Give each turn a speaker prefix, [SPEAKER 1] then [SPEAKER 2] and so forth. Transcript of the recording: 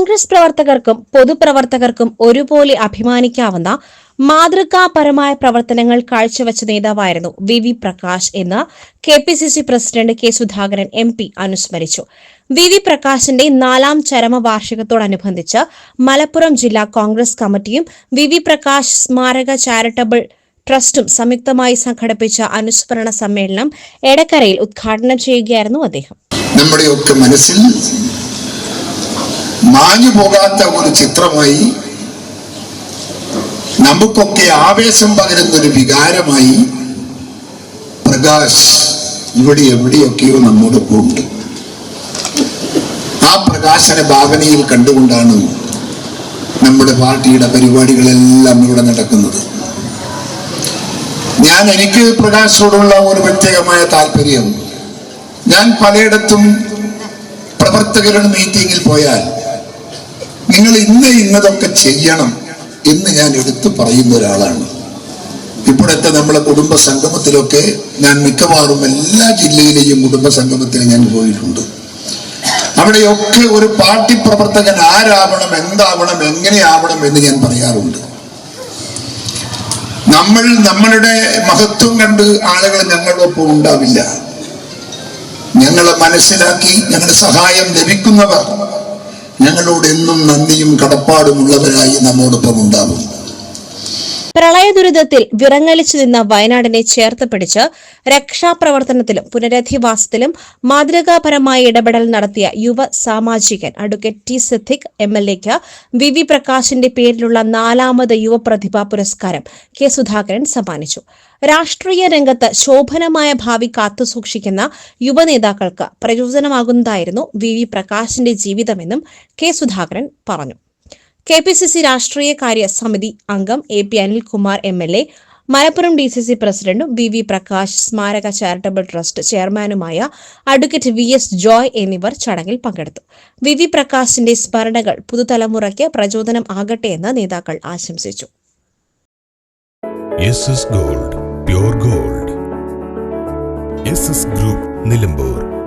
[SPEAKER 1] കോൺഗ്രസ് പ്രവർത്തകർക്കും പൊതുപ്രവർത്തകർക്കും ഒരുപോലെ അഭിമാനിക്കാവുന്ന മാതൃകാപരമായ പ്രവർത്തനങ്ങൾ കാഴ്ചവെച്ച നേതാവായിരുന്നു വി വി പ്രകാശ് എന്ന് K P C C president K Sudhakaran M P അനുസ്മരിച്ചു. വി വി പ്രകാശിന്റെ നാലാം ചരമവാർഷികത്തോടനുബന്ധിച്ച് മലപ്പുറം ജില്ലാ കോൺഗ്രസ് കമ്മിറ്റിയും വി വി പ്രകാശ് സ്മാരക ചാരിറ്റബിൾ ട്രസ്റ്റും സംയുക്തമായി സംഘടിപ്പിച്ച അനുസ്മരണ സമ്മേളനം എടക്കരയിൽ ഉദ്ഘാടനം ചെയ്യുകയായിരുന്നു അദ്ദേഹം.
[SPEAKER 2] നമ്മുടെയൊക്കെ മനസ്സിൽ മാഞ്ഞു പോകാത്ത ഒരു ചിത്രമായി നമുക്കൊക്കെ ആവേശം പകരുന്ന ഒരു വികാരമായി പ്രകാശ് ഇവിടെ എവിടെയൊക്കെയോ നമ്മോടൊപ്പം ഉണ്ട് ആ പ്രകാശന ഭാവനയിൽ കണ്ടുകൊണ്ടാണ് നമ്മുടെ പാർട്ടിയുടെ പരിപാടികളെല്ലാം ഇവിടെ നടക്കുന്നത്. ഞാൻ എനിക്ക് പ്രകാശോടുള്ള ഒരു പ്രത്യേകമായ താല്പര്യം. ഞാൻ പലയിടത്തും പ്രവർത്തകരുടെ മീറ്റിങ്ങിൽ പോയാൽ നിങ്ങൾ ഇന്ന് ഇന്നതൊക്കെ ചെയ്യണം എന്ന് ഞാൻ എടുത്തു പറയുന്ന ഒരാളാണ്. ഇപ്പോഴത്തെ നമ്മളെ കുടുംബ സംഗമത്തിലൊക്കെ ഞാൻ മിക്കവാറും എല്ലാ ജില്ലയിലെയും കുടുംബ സംഗമത്തിൽ ഞാൻ പോയിട്ടുണ്ട്. അവിടെയൊക്കെ ഒരു പാർട്ടി പ്രവർത്തകൻ ആരാവണം എന്താവണം എങ്ങനെയാവണം എന്ന് ഞാൻ പറയാറുണ്ട്. നമ്മൾ നമ്മളുടെ മഹത്വം കണ്ട് ആളുകൾ ഞങ്ങളൊപ്പം ഉണ്ടാവില്ല. ഞങ്ങളെ മനസ്സിലാക്കി ഞങ്ങളുടെ സഹായം ലഭിക്കുന്നവർ ഞങ്ങളോട് എന്നും നന്ദിയും കടപ്പാടുമുള്ളവരായി നമ്മോടൊപ്പം ഉണ്ടാവും
[SPEAKER 1] പ്രളയ ദുരിതത്തിൽ വിറങ്ങലിച്ചു നിന്ന വയനാടിനെ ചേർത്ത് പിടിച്ച് രക്ഷാപ്രവർത്തനത്തിലും പുനരധിവാസത്തിലും മാതൃകാപരമായ ഇടപെടൽ നടത്തിയ യുവ സാമാജികൻ advocate T Siddique M L എക്ക് വി വി പ്രകാശിന്റെ പേരിലുള്ള നാലാമത് യുവ പ്രതിഭാ പുരസ്കാരം കെ സുധാകരൻ സമ്മാനിച്ചു. രാഷ്ട്രീയ രംഗത്ത് ശോഭനമായ ഭാവി കാത്തുസൂക്ഷിക്കുന്ന യുവനേതാക്കൾക്ക് പ്രചോദനമാകുന്നതായിരുന്നു വി വി പ്രകാശിന്റെ ജീവിതമെന്നും കെ സുധാകരൻ പറഞ്ഞു. കെ പി സി സി രാഷ്ട്രീയകാര്യ സമിതി അംഗം A P Anilkumar M L A Malappuram D C C പ്രസിഡന്റും വി വി പ്രകാശ് സ്മാരക ചാരിറ്റബിൾ ട്രസ്റ്റ് ചെയർമാനുമായ അഡ്വക്കേറ്റ് വി എസ് ജോയ് എന്നിവർ ചടങ്ങിൽ പങ്കെടുത്തു. വി വി പ്രകാശിന്റെ സ്മരണകൾ പുതുതലമുറയ്ക്ക് പ്രചോദനം ആകട്ടെ എന്ന് നേതാക്കൾ ആശംസിച്ചു.
[SPEAKER 3] Gold gold. ഗ്രൂപ്പ് നിലമ്പൂർ.